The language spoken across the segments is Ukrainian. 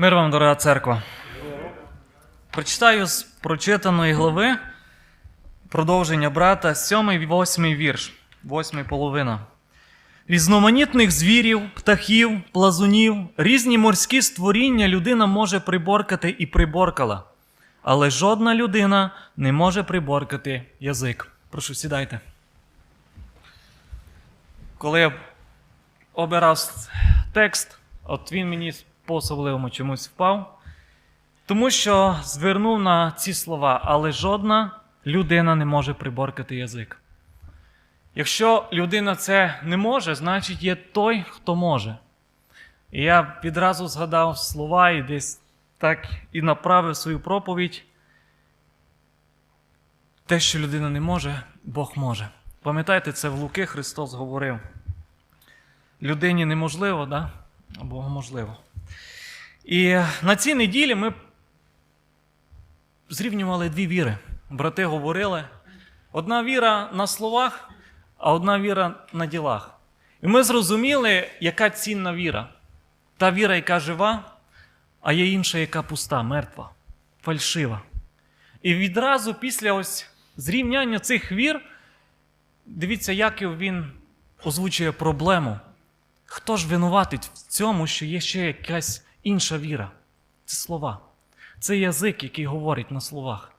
Мир вам, дорога церква. Прочитаю з прочитаної глави продовження брата, 7 і 8 вірш, 8 половина. Різноманітних звірів, птахів, плазунів, різні морські створіння людина може приборкати і приборкала. Але жодна людина не може приборкати язик. Прошу, сідайте. Коли я обирав текст, от він мені по особливому чомусь впав. Тому що звернув на ці слова, але жодна людина не може приборкати язик. Якщо людина це не може, значить є той, хто може. І я відразу згадав слова і десь так і направив свою проповідь. Те, що людина не може, Бог може. Пам'ятаєте, це в Луки Христос говорив. Людині неможливо, да? а Богу можливо. І на цій неділі ми зрівнювали дві віри. Брати говорили: одна віра на словах, а одна віра на ділах. І ми зрозуміли, яка цінна віра. Та віра, яка жива, а є інша, яка пуста, мертва, фальшива. І відразу після ось зрівняння цих вір, дивіться, як він озвучує проблему. Хто ж винуватить в цьому, що є ще якась інша віра? Це слова. Це язик, який говорить на словах.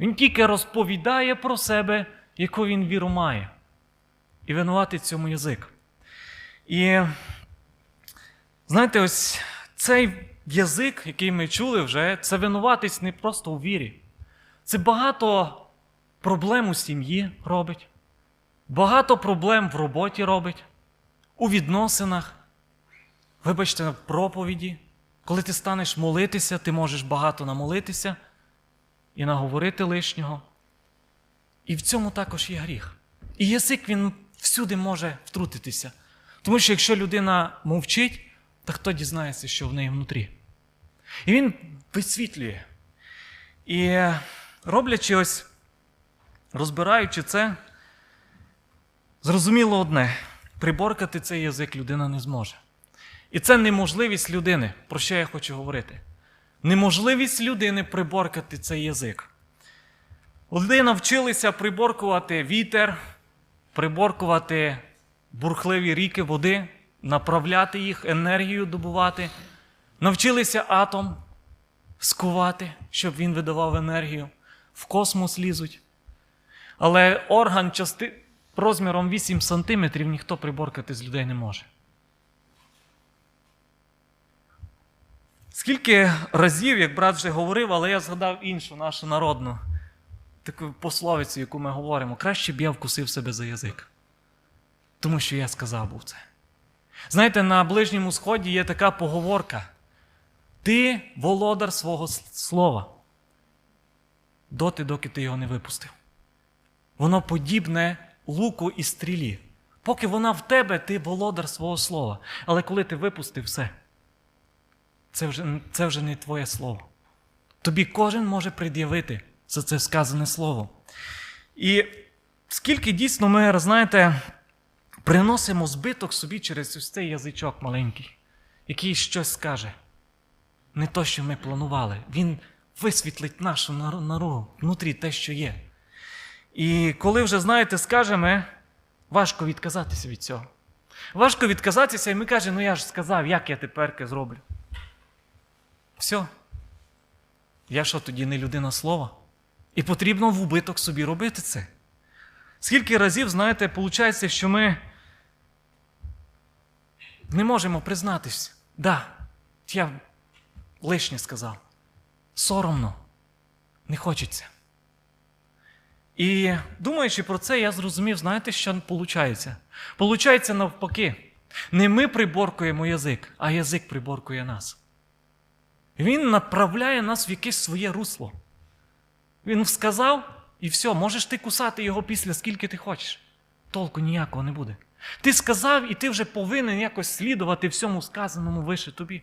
Він тільки розповідає про себе, яку він віру має. І винуватить цьому язик. І знаєте, ось цей язик, який ми чули вже, це винуватись не просто у вірі. Це багато проблем у сім'ї робить, багато проблем в роботі робить, у відносинах. Вибачте, в проповіді. Коли ти станеш молитися, ти можеш багато намолитися і наговорити лишнього. І в цьому також є гріх. І язик він всюди може втрутитися. Тому що якщо людина мовчить, то хто дізнається, що в неї внутрі? І він висвітлює. І роблячи ось, розбираючи це, зрозуміло одне: приборкати цей язик людина не зможе. І це неможливість людини, про що я хочу говорити. Неможливість людини приборкати цей язик. Люди навчилися приборкувати вітер, приборкувати бурхливі ріки води, направляти їх, енергію добувати. Навчилися атом скувати, щоб він видавав енергію. В космос лізуть. Але орган части... розміром 8 см ніхто приборкати з людей не може. Скільки разів, як брат вже говорив, але я згадав іншу нашу народну таку пословицю, яку ми говоримо, краще б я вкусив себе за язик. Тому що я сказав був це. Знаєте, на Ближньому Сході є така поговорка: ти володар свого слова. Доти, доки ти його не випустив. Воно подібне луку і стрілі. Поки вона в тебе, ти володар свого слова. Але коли ти випустив все, це вже, це вже не твоє слово. Тобі кожен може пред'явити за це сказане слово. І скільки дійсно ми, знаєте, приносимо збиток собі через ось цей язичок маленький, який щось скаже. Не то, що ми планували. Він висвітлить нашу нару внутрі те, що є. І коли вже, знаєте, скажемо, важко відказатися від цього. Важко відказатися, і ми кажемо, ну я ж сказав, як я тепер зроблю. Все. Я що тоді не людина слова? І потрібно в убиток собі робити це. Скільки разів, знаєте, виходить, що ми не можемо признатись, да, я лишнє сказав. Соромно, не хочеться. І думаючи про це, я зрозумів, знаєте, що виходить? Получається навпаки. Не ми приборкуємо язик, а язик приборкує нас. Він направляє нас в якесь своє русло. Він сказав, і все, можеш ти кусати його після скільки ти хочеш. Толку ніякого не буде. Ти сказав, і ти вже повинен якось слідувати всьому сказаному вище тобі.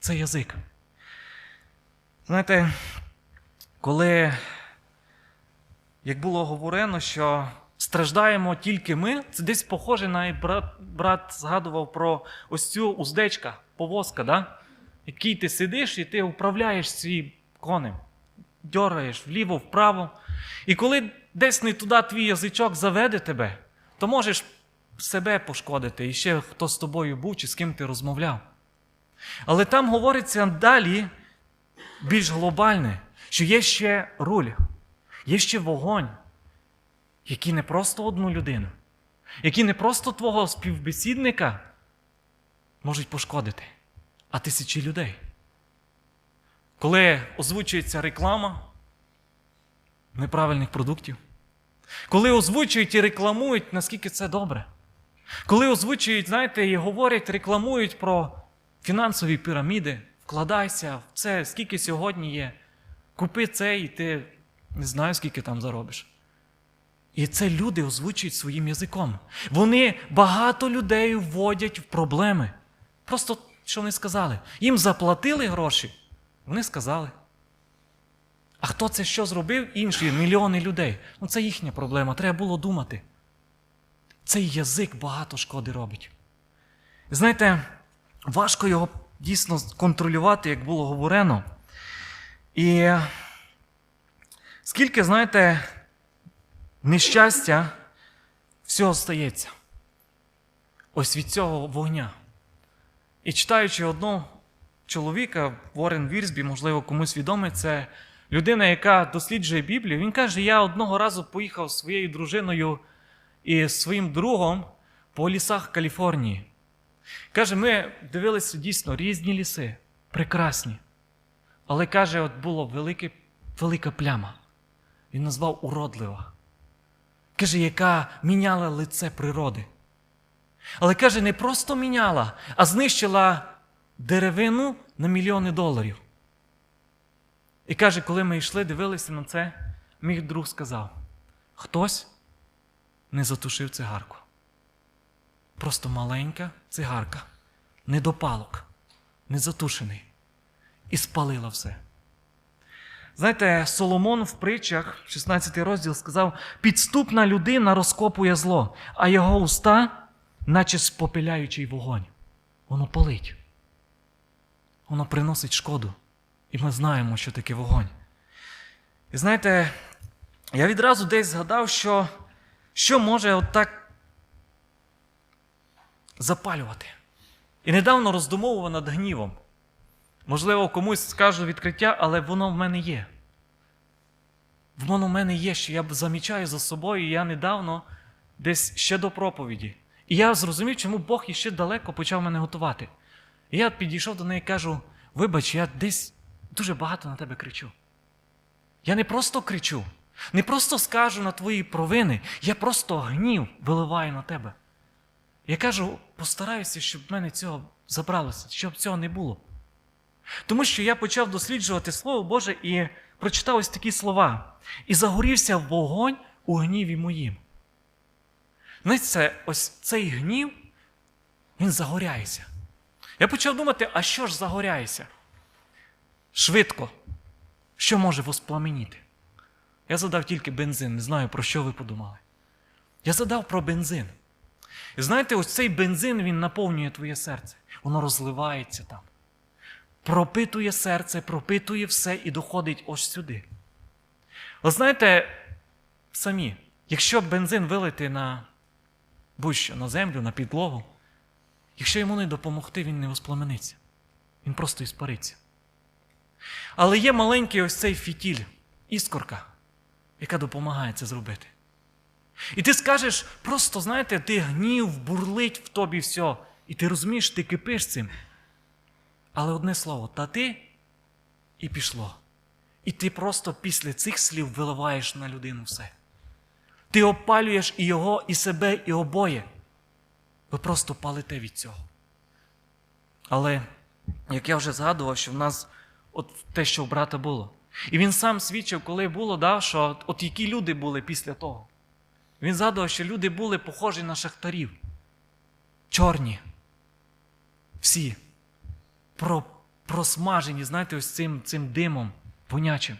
Це язик. Знаєте, коли, як було говорено, що страждаємо тільки ми, це десь похоже на брат, брат згадував про ось цю уздечка, повозка. да? Який ти сидиш і ти управляєш свій конем, дьораєш вліво, вправо. І коли десь не туди твій язичок заведе тебе, то можеш себе пошкодити і ще хто з тобою був чи з ким ти розмовляв. Але там говориться далі більш глобальне, що є ще руль, є ще вогонь, який не просто одну людину, який не просто твого співбесідника можуть пошкодити, а тисячі людей. Коли озвучується реклама неправильних продуктів, коли озвучують і рекламують, наскільки це добре. Коли озвучують, знаєте, і говорять, рекламують про фінансові піраміди, вкладайся в це, скільки сьогодні є. Купи це, і ти не знаю, скільки там заробиш. І це люди озвучують своїм язиком. Вони багато людей вводять в проблеми. Просто що вони сказали? Їм заплатили гроші, вони сказали. А хто це що зробив? Інші мільйони людей. Ну це їхня проблема. Треба було думати. Цей язик багато шкоди робить. Знаєте, важко його дійсно контролювати, як було говорено. І скільки, знаєте, нещастя всього стається. Ось від цього вогня. І читаючи одного чоловіка, Ворен Вірсбі, можливо, комусь відомий, це людина, яка досліджує Біблію. Він каже: я одного разу поїхав зі своєю дружиною і своїм другом по лісах Каліфорнії. Каже, ми дивилися дійсно різні ліси, прекрасні. Але каже, от була велика пляма. Він назвав уродлива. Каже, яка міняла лице природи. Але каже, не просто міняла, а знищила деревину на мільйони доларів. І каже, коли ми йшли, дивилися на це, мій друг сказав: хтось не затушив цигарку. Просто маленька цигарка, недопалок, незатушений. І спалила все. Знаєте, Соломон в притчах, 16 розділ, сказав: підступна людина розкопує зло, а його уста, наче спопиляючий вогонь. Воно палить. Воно приносить шкоду. І ми знаємо, що таке вогонь. І знаєте, я відразу десь згадав, що що може отак запалювати. І недавно роздумовував над гнівом. Можливо, комусь скажу відкриття, але воно в мене є. Воно в мене є, що я замічаю за собою, і я недавно десь ще до проповіді. І я зрозумів, чому Бог іще далеко почав мене готувати. І я підійшов до неї і кажу: вибач, я десь дуже багато на тебе кричу. Я не просто кричу, не просто скажу на твої провини, я просто гнів виливаю на тебе. Я кажу, постараюся, щоб в мене цього забралося, щоб цього не було. Тому що я почав досліджувати Слово Боже і прочитав ось такі слова. І загорівся вогонь у гніві моїм. Це, ось цей гнів, він загоряється. Я почав думати, а що ж загоряється? Швидко. Що може воспламеніти? Я задав тільки бензин, не знаю, про що ви подумали. Я задав про бензин. І знаєте, ось цей бензин він наповнює твоє серце. Воно розливається там. Пропитує серце, пропитує все і доходить ось сюди. Ви знаєте, самі, якщо бензин вилити на будь-що, на землю, на підлогу, якщо йому не допомогти, він не воспламениться. Він просто іспариться. Але є маленький ось цей фітіль, іскорка, яка допомагає це зробити. І ти скажеш, просто, знаєте, ти гнів, бурлить в тобі все, і ти розумієш, ти кипиш цим. Але одне слово, та ти і пішло. І ти просто після цих слів виливаєш на людину все. Ти опалюєш і його, і себе, і обоє. Ви просто палите від цього. Але, як я вже згадував, що в нас от те, що в брата було. І він сам свідчив, коли було, да, що от які люди були після того. Він згадував, що люди були похожі на шахтарів. Чорні. Всі. Про, Просмажені, знаєте, ось цим, цим димом вонячим.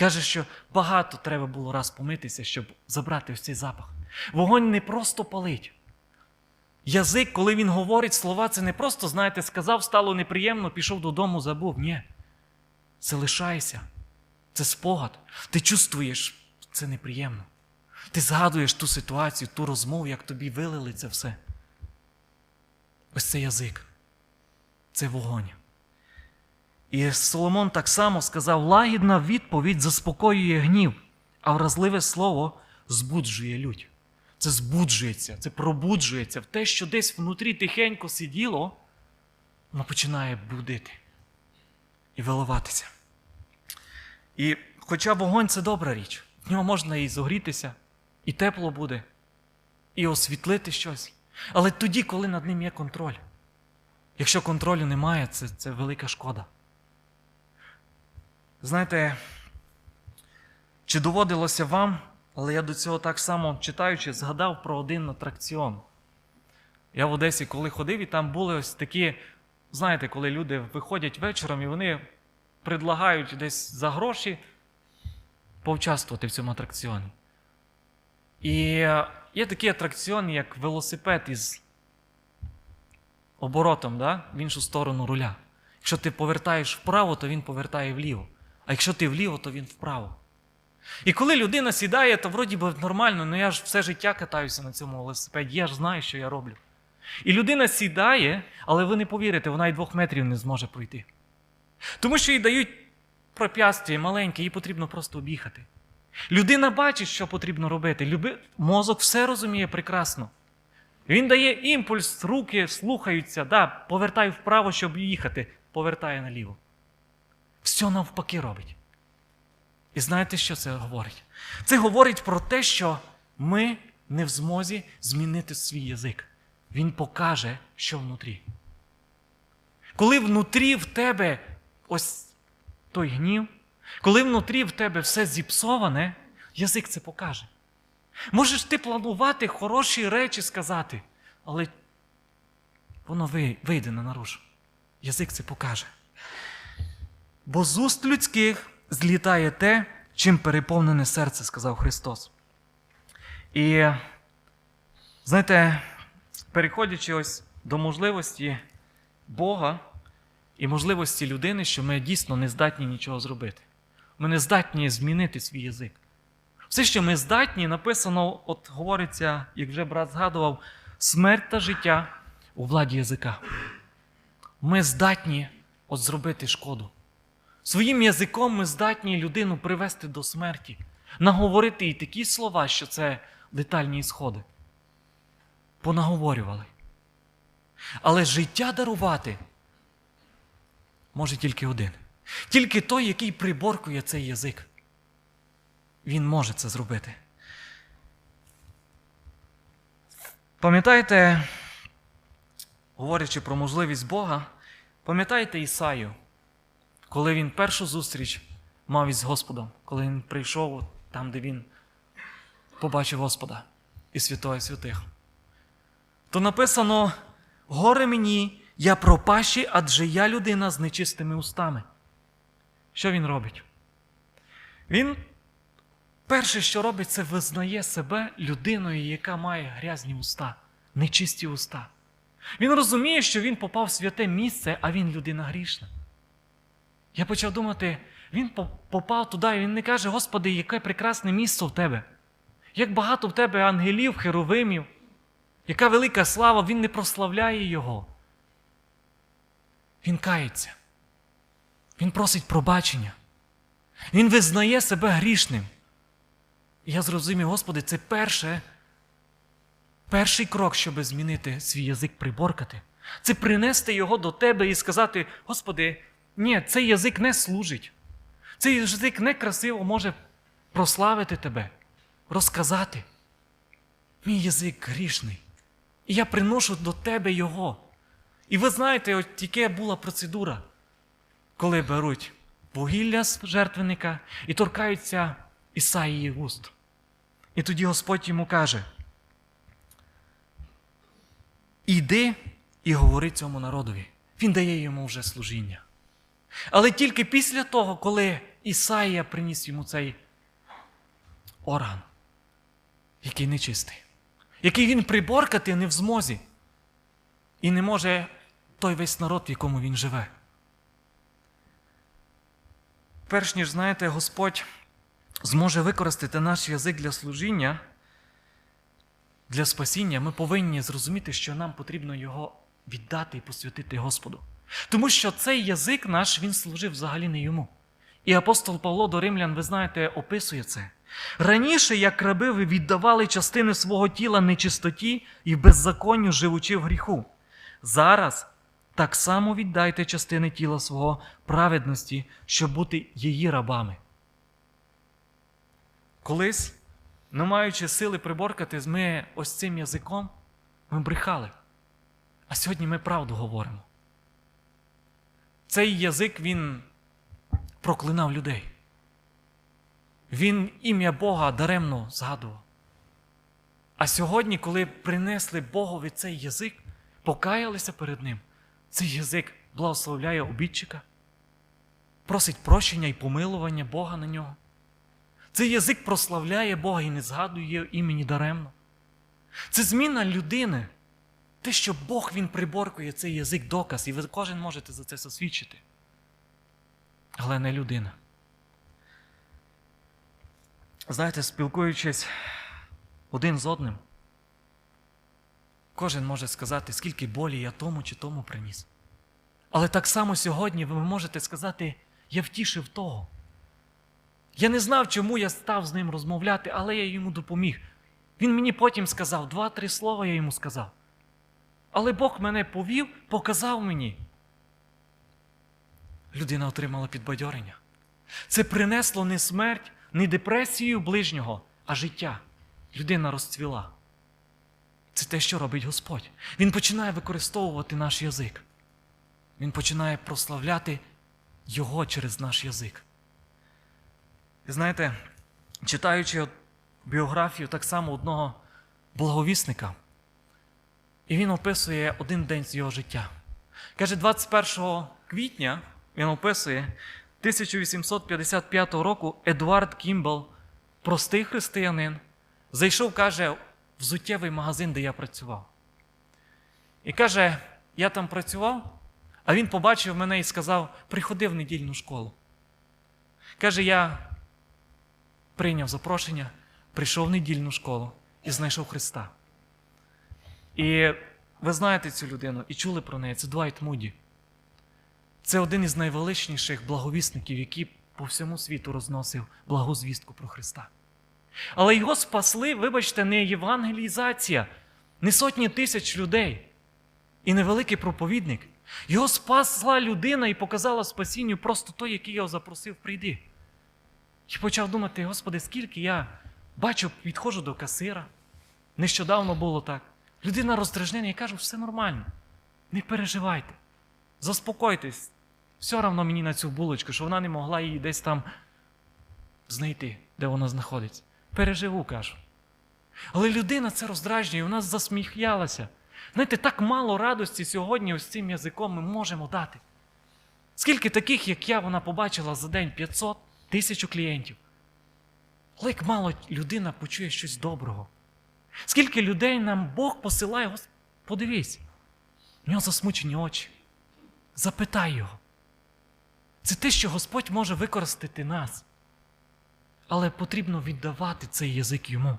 Каже, що багато треба було раз помитися, щоб забрати ось цей запах. Вогонь не просто палить. язик, коли він говорить слова, це не просто, знаєте, сказав, стало неприємно, пішов додому, забув. Ні. Це лишайся. Це спогад. Ти чувствуєш, це неприємно. Ти згадуєш ту ситуацію, ту розмову, як тобі вилили це все. Ось це язик. Це вогонь. І Соломон так само сказав: лагідна відповідь заспокоює гнів, а вразливе слово збуджує лють. Це збуджується, це пробуджується в те, що десь внутрі тихенько сиділо, воно починає будити і виливатися. І хоча вогонь це добра річ, в нього можна і зогрітися, і тепло буде, і освітлити щось. Але тоді, коли над ним є контроль. Якщо контролю немає, це, це велика шкода. Знаєте, чи доводилося вам, але я до цього так само читаючи, згадав про один атракціон. Я в Одесі, коли ходив, і там були ось такі, знаєте, коли люди виходять вечором і вони предлагають десь за гроші поучаствувати в цьому атракціоні. І є такий атракціон, як велосипед із оборотом да? в іншу сторону руля. Якщо ти повертаєш вправо, то він повертає вліво. А якщо ти вліво, то він вправо. І коли людина сідає, то вроді би нормально, ну я ж все життя катаюся на цьому велосипеді, я ж знаю, що я роблю. І людина сідає, але ви не повірите, вона і двох метрів не зможе пройти. Тому що їй дають проп'ястя маленьке, їй потрібно просто об'їхати. Людина бачить, що потрібно робити. Люби... Мозок все розуміє прекрасно. Він дає імпульс, руки слухаються, да, повертай вправо, щоб їхати, повертає наліво. Все навпаки робить. І знаєте, що це говорить? Це говорить про те, що ми не в змозі змінити свій язик. Він покаже, що внутрі. Коли внутрі в тебе ось той гнів, коли внутрі в тебе все зіпсоване, язик це покаже. Можеш ти планувати хороші речі сказати, але воно вийде на нарушу. Язик це покаже. Бо з уст людських злітає те, чим переповнене серце, сказав Христос. І, знаєте, переходячи ось до можливості Бога і можливості людини, що ми дійсно не здатні нічого зробити. Ми не здатні змінити свій язик. Все, що ми здатні, написано, от говориться, як вже брат згадував, смерть та життя у владі язика. Ми здатні от зробити шкоду. Своїм язиком ми здатні людину привести до смерті, наговорити їй такі слова, що це летальні сходи. Понаговорювали. Але життя дарувати може тільки один. Тільки той, який приборкує цей язик. Він може це зробити. Пам'ятаєте, говорячи про можливість Бога, пам'ятаєте Ісаю, коли він першу зустріч мав із Господом, коли він прийшов там, де він побачив Господа і Святої Святих. То написано: горе мені, я пропащий, адже я людина з нечистими устами. Що він робить? Він перше, що робить, це визнає себе людиною, яка має грязні уста, нечисті уста. Він розуміє, що він попав в святе місце, а він людина грішна. Я почав думати, він попав туди, і він не каже, Господи, яке прекрасне місце в тебе. Як багато в тебе ангелів, херовимів, яка велика слава, він не прославляє Його. Він кається. Він просить пробачення. Він визнає себе грішним. І я зрозумів, Господи, це перше, перший крок, щоб змінити свій язик, приборкати. Це принести його до тебе і сказати: Господи, ні, цей язик не служить. Цей язик не красиво може прославити тебе, розказати. Мій язик грішний. І я приношу до тебе його. І ви знаєте, от тільки була процедура, коли беруть вугілля з жертвенника і торкаються Ісаїї уст. І тоді Господь йому каже: Іди і говори цьому народові. Він дає йому вже служіння. Але тільки після того, коли Ісаїя приніс йому цей орган, який нечистий, який він приборкати не в змозі. і не може той весь народ, в якому він живе. Перш ніж знаєте, Господь зможе використати наш язик для служіння, для спасіння, ми повинні зрозуміти, що нам потрібно його віддати і посвятити Господу. Тому що цей язик наш він служив взагалі не йому. І апостол Павло до римлян, ви знаєте, описує це. Раніше, як раби, ви віддавали частини свого тіла нечистоті і беззаконню, живучи в гріху. Зараз так само віддайте частини тіла свого праведності, щоб бути її рабами. Колись, не маючи сили приборкати, ми ось цим язиком ми брехали. А сьогодні ми правду говоримо. Цей язик він проклинав людей. Він ім'я Бога даремно згадував. А сьогодні, коли принесли Богові цей язик, покаялися перед ним, цей язик благословляє обідчика, просить прощення і помилування Бога на нього. Цей язик прославляє Бога і не згадує імені даремно. Це зміна людини. Те, що Бог він приборкує цей язик доказ, і ви кожен можете за це засвідчити. Але не людина. Знаєте, спілкуючись один з одним, кожен може сказати, скільки болі я тому чи тому приніс. Але так само сьогодні ви можете сказати, я втішив того. Я не знав, чому я став з ним розмовляти, але я йому допоміг. Він мені потім сказав, два-три слова я йому сказав. Але Бог мене повів, показав мені. Людина отримала підбадьорення. Це принесло не смерть, не депресію ближнього, а життя. Людина розцвіла. Це те, що робить Господь. Він починає використовувати наш язик. Він починає прославляти Його через наш язик. І знаєте, читаючи біографію так само одного благовісника, і він описує один день з його життя. Каже, 21 квітня він описує 1855 року Едуард Кімбл, простий християнин, зайшов, каже, в взуттєвий магазин, де я працював. І каже, я там працював, а він побачив мене і сказав: приходи в недільну школу. Каже, я прийняв запрошення, прийшов в недільну школу і знайшов Христа. І ви знаєте цю людину і чули про неї. Це Двайт Муді. Це один із найвеличніших благовісників, який по всьому світу розносив благу звістку про Христа. Але його спасли, вибачте, не євангелізація, не сотні тисяч людей і невеликий проповідник. Його спасла людина і показала спасінню просто той, який його запросив, прийди. І почав думати, Господи, скільки я бачу, підходжу до касира. Нещодавно було так. Людина роздражнена і каже, все нормально. Не переживайте. Заспокойтесь. Все равно мені на цю булочку, що вона не могла її десь там знайти, де вона знаходиться. Переживу, кажу. Але людина це роздражнює, вона засміялася. Знаєте, так мало радості сьогодні ось цим язиком ми можемо дати. Скільки таких, як я, вона побачила за день 500 тисячу клієнтів. Але як мало людина почує щось доброго. Скільки людей нам Бог посилає, Гос- подивись, в нього засмучені очі. Запитай його. Це те, що Господь може використати нас. Але потрібно віддавати цей язик йому.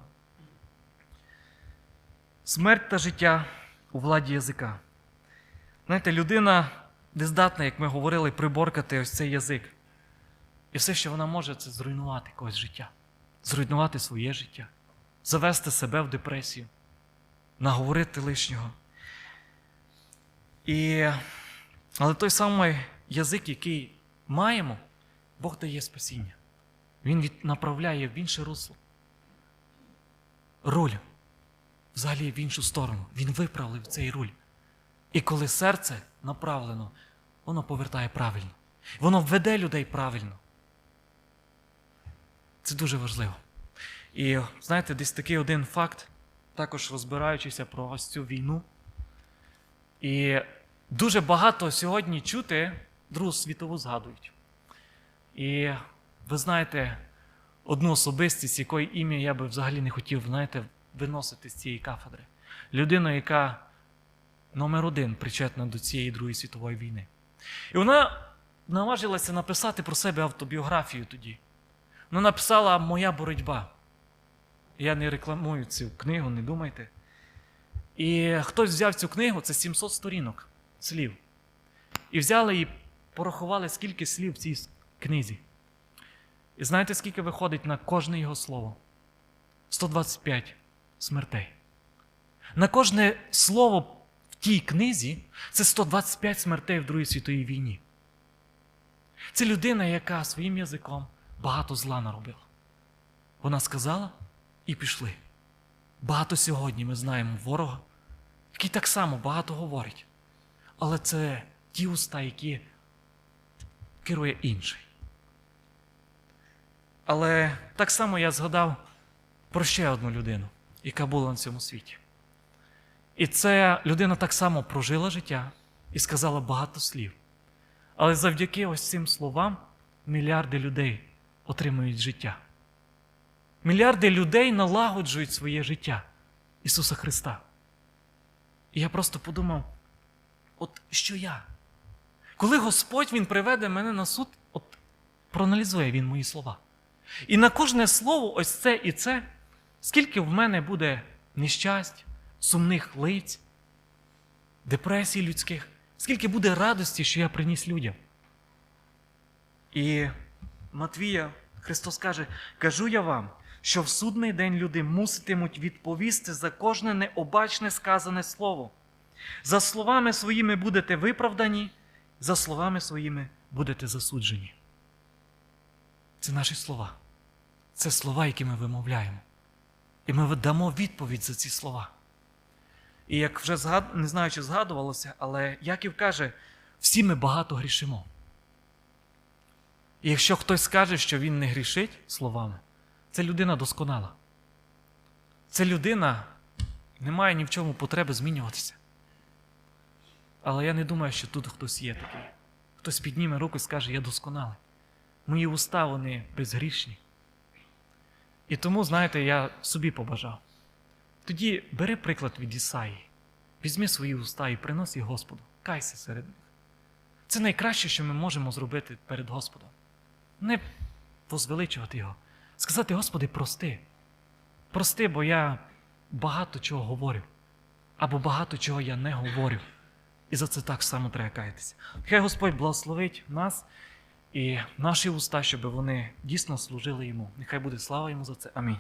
Смерть та життя у владі язика. Знаєте, людина не здатна, як ми говорили, приборкати ось цей язик. І все, що вона може, це зруйнувати когось життя, зруйнувати своє життя, завести себе в депресію, наговорити лишнього. І... Але той самий язик, який маємо, Бог дає спасіння. Він від... направляє в інше русло. Руль взагалі в іншу сторону. Він виправив цей руль. І коли серце направлено, воно повертає правильно. Воно веде людей правильно. Це дуже важливо. І знаєте, десь такий один факт, також розбираючися про ось цю війну. І дуже багато сьогодні чути Другу світову згадують. І ви знаєте одну особистість, якої ім'я я би взагалі не хотів, знаєте, виносити з цієї кафедри. Людина, яка номер один причетна до цієї Другої світової війни. І вона наважилася написати про себе автобіографію тоді. Вона написала Моя боротьба. Я не рекламую цю книгу, не думайте. І хтось взяв цю книгу, це 700 сторінок слів. І взяли і порахували, скільки слів в цій книзі. І знаєте, скільки виходить на кожне його слово? 125 смертей. На кожне слово в тій книзі це 125 смертей в Другій світовій війні. Це людина, яка своїм язиком багато зла наробила. Вона сказала і пішли. Багато сьогодні ми знаємо ворога, який так само багато говорить. Але це ті уста, які керує інший. Але так само я згадав про ще одну людину, яка була на цьому світі. І ця людина так само прожила життя і сказала багато слів. Але завдяки ось цим словам мільярди людей отримують життя. Мільярди людей налагоджують своє життя Ісуса Христа. І я просто подумав: от що я? Коли Господь Він приведе мене на суд, от проаналізує Він мої слова. І на кожне слово, ось це і це, скільки в мене буде нещасть, сумних лиць, депресій людських, скільки буде радості, що я приніс людям. І Матвія Христос каже: кажу я вам, що в судний день люди муситимуть відповісти за кожне необачне сказане слово. За словами своїми будете виправдані, за словами своїми будете засуджені. Це наші слова. Це слова, які ми вимовляємо. І ми дамо відповідь за ці слова. І як вже згад... не знаю, чи згадувалося, але Яків каже, всі ми багато грішимо. І якщо хтось скаже, що він не грішить словами, це людина досконала. Це людина не має ні в чому потреби змінюватися. Але я не думаю, що тут хтось є такий. Хтось підніме руку і скаже, я досконалий. Мої уста, вони безгрішні. І тому, знаєте, я собі побажав. Тоді бери приклад від Ісаї, візьми свої уста і принось їх Господу, кайся серед них. Це найкраще, що ми можемо зробити перед Господом. Не возвеличувати Його. Сказати, Господи, прости. Прости, бо я багато чого говорю, або багато чого я не говорю. І за це так само треба каятися. Хай Господь благословить нас і наші уста, щоб вони дійсно служили йому. Нехай буде слава йому за це. Амінь.